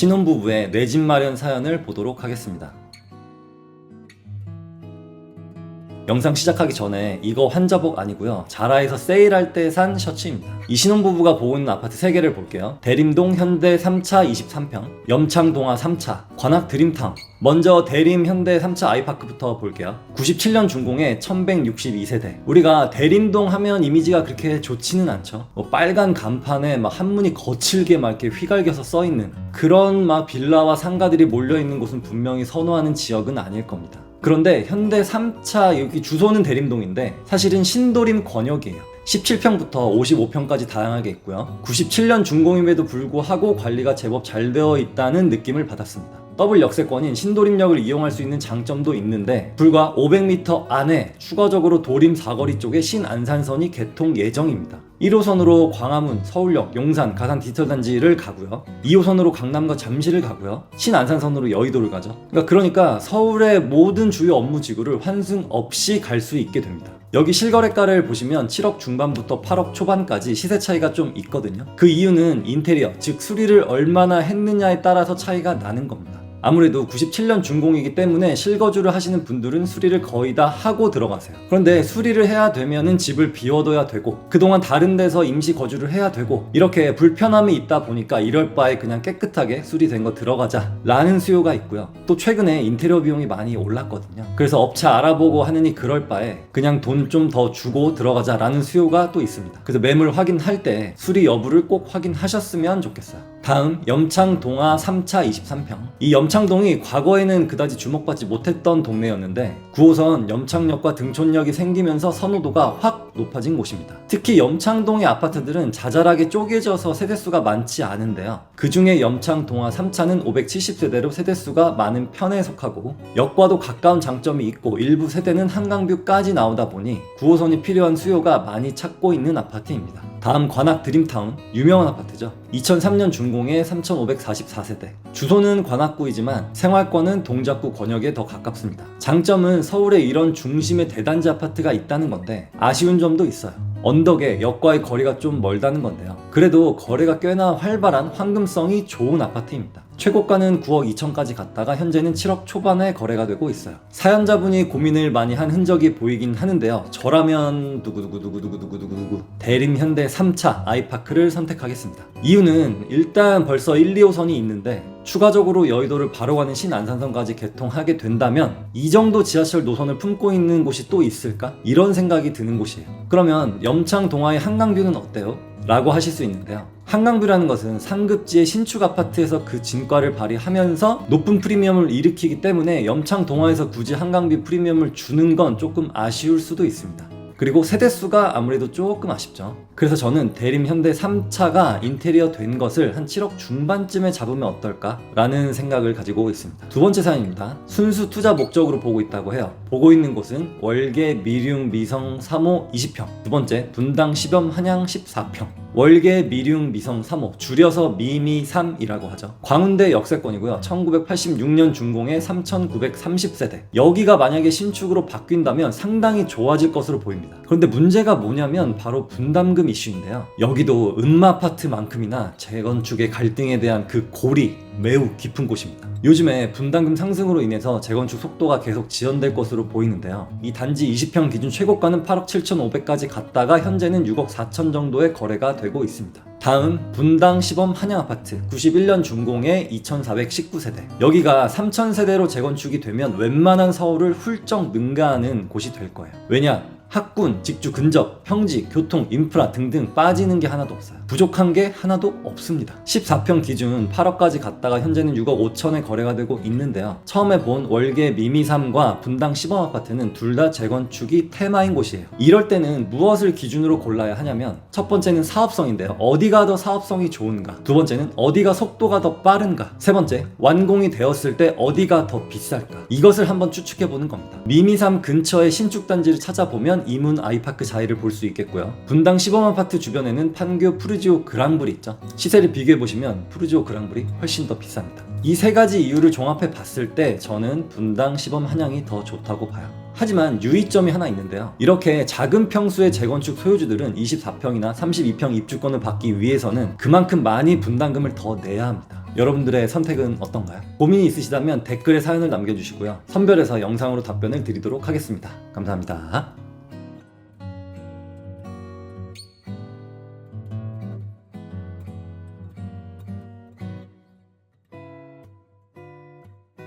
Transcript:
신혼부부의 내 집 마련 사연을 보도록 하겠습니다. 영상 시작하기 전에 이거 환자복 아니고요. 자라에서 세일할 때 산 셔츠입니다. 이 신혼부부가 보고 있는 아파트 3개를 볼게요. 대림동 현대 3차 23평, 염창동화 3차, 관악 드림타운. 먼저 대림 현대 3차 아이파크부터 볼게요. 97년 준공의 1162세대. 우리가 대림동 하면 이미지가 그렇게 좋지는 않죠. 뭐 빨간 간판에 막 한문이 거칠게 막 이렇게 휘갈겨서 써 있는 그런 막 빌라와 상가들이 몰려 있는 곳은 분명히 선호하는 지역은 아닐 겁니다. 그런데 현대 3차 여기 주소는 대림동인데 사실은 신도림 권역이에요. 17평부터 55평까지 다양하게 있고요. 97년 준공임에도 불구하고 관리가 제법 잘 되어 있다는 느낌을 받았습니다. 더블 역세권인 신도림역을 이용할 수 있는 장점도 있는데 불과 500m 안에 추가적으로 도림 사거리 쪽에 신안산선이 개통 예정입니다. 1호선으로 광화문, 서울역, 용산, 가산 디지털 단지를 가고요. 2호선으로 강남과 잠실을 가고요. 신안산선으로 여의도를 가죠. 그러니까, 그러니까 서울의 모든 주요 업무 지구를 환승 없이 갈 수 있게 됩니다. 여기 실거래가를 보시면 7억 중반부터 8억 초반까지 시세 차이가 좀 있거든요. 그 이유는 인테리어, 즉 수리를 얼마나 했느냐에 따라서 차이가 나는 겁니다. 아무래도 97년 준공이기 때문에 실거주를 하시는 분들은 수리를 거의 다 하고 들어가세요. 그런데 수리를 해야 되면은 집을 비워둬야 되고 그동안 다른 데서 임시 거주를 해야 되고 이렇게 불편함이 있다 보니까 이럴 바에 그냥 깨끗하게 수리된 거 들어가자 라는 수요가 있고요. 또 최근에 인테리어 비용이 많이 올랐거든요. 그래서 업체 알아보고 하느니 그럴 바에 그냥 돈 좀 더 주고 들어가자 라는 수요가 또 있습니다. 그래서 매물 확인할 때 수리 여부를 꼭 확인하셨으면 좋겠어요. 다음 염창 동화 3차 23평. 이 염창동이 과거에는 그다지 주목받지 못했던 동네였는데 9호선 염창역과 등촌역이 생기면서 선호도가 확 높아진 곳입니다. 특히 염창동의 아파트들은 자잘하게 쪼개져서 세대수가 많지 않은데요. 그 중에 염창 동화 3차는 570세대로 세대수가 많은 편에 속하고 역과도 가까운 장점이 있고 일부 세대는 한강뷰까지 나오다 보니 9호선이 필요한 수요가 많이 찾고 있는 아파트입니다. 다음 관악 드림타운 유명한 아파트죠. 2003년 준공의 3,544세대. 주소는 관악구이지만 생활권은 동작구 권역에 더 가깝습니다. 장점은 서울에 이런 중심의 대단지 아파트가 있다는 건데 아쉬운 점도 있어요. 언덕에 역과의 거리가 좀 멀다는 건데요. 그래도 거래가 꽤나 활발한 황금성이 좋은 아파트입니다. 최고가는 9억 2천까지 갔다가 현재는 7억 초반에 거래가 되고 있어요. 사연자분이 고민을 많이 한 흔적이 보이긴 하는데요. 저라면 두구두구두구두구두구두구 대림 현대 3차 아이파크를 선택하겠습니다. 이유는 일단 벌써 1, 2호선이 있는데 추가적으로 여의도를 바로 가는 신안산선까지 개통하게 된다면 이 정도 지하철 노선을 품고 있는 곳이 또 있을까? 이런 생각이 드는 곳이에요. 그러면 염창 동화의 한강뷰는 어때요? 라고 하실 수 있는데요. 한강뷰라는 것은 상급지의 신축 아파트에서 그 진가를 발휘하면서 높은 프리미엄을 일으키기 때문에 염창 동화에서 굳이 한강뷰 프리미엄을 주는 건 조금 아쉬울 수도 있습니다. 그리고 세대수가 아무래도 조금 아쉽죠. 그래서 저는 대림 현대 3차가 인테리어 된 것을 한 7억 중반쯤에 잡으면 어떨까라는 생각을 가지고 있습니다. 두 번째 사연입니다. 순수 투자 목적으로 보고 있다고 해요. 보고 있는 곳은 월계 미륜 미성 3호 20평. 두 번째 분당 시범 한양 14평. 월계 미륜 미성 3호 줄여서 미미 3이라고 하죠. 광운대 역세권이고요. 1986년 준공의 3,930세대. 여기가 만약에 신축으로 바뀐다면 상당히 좋아질 것으로 보입니다. 그런데 문제가 뭐냐면 바로 분담금 이슈인데요. 여기도 은마 아파트만큼이나 재건축의 갈등에 대한 그 골이 매우 깊은 곳입니다. 요즘에 분담금 상승으로 인해서 재건축 속도가 계속 지연될 것으로 보이는데요. 이 단지 20평 기준 최고가는 8억 7,500까지 갔다가 현재는 6억 4천 정도의 거래가 되고 있습니다. 다음 분당 시범 한양 아파트 91년 준공의 2,419세대. 여기가 3,000세대로 재건축이 되면 웬만한 서울을 훌쩍 능가하는 곳이 될 거예요. 왜냐? 학군, 직주 근접, 평지, 교통, 인프라 등등 빠지는 게 하나도 없어요. 부족한 게 하나도 없습니다. 14평 기준 8억까지 갔다가 현재는 6억 5천에 거래가 되고 있는데요. 처음에 본 월계 미미삼과 분당 시범 아파트는 둘 다 재건축이 테마인 곳이에요. 이럴 때는 무엇을 기준으로 골라야 하냐면 첫 번째는 사업성인데요. 어디가 더 사업성이 좋은가? 두 번째는 어디가 속도가 더 빠른가? 세 번째, 완공이 되었을 때 어디가 더 비쌀까? 이것을 한번 추측해 보는 겁니다. 미미삼 근처의 신축 단지를 찾아보면 이문 아이파크 자이를 볼 수 있겠고요. 분당 시범 아파트 주변에는 판교 푸르지오 그랑블이 있죠. 시세를 비교해 보시면 푸르지오 그랑블이 훨씬 더 비쌉니다. 이 세 가지 이유를 종합해 봤을 때 저는 분당 시범 한양이 더 좋다고 봐요. 하지만 유의점이 하나 있는데요. 이렇게 작은 평수의 재건축 소유주들은 24평이나 32평 입주권을 받기 위해서는 그만큼 많이 분담금을 더 내야 합니다. 여러분들의 선택은 어떤가요? 고민이 있으시다면 댓글에 사연을 남겨주시고요. 선별해서 영상으로 답변을 드리도록 하겠습니다. 감사합니다.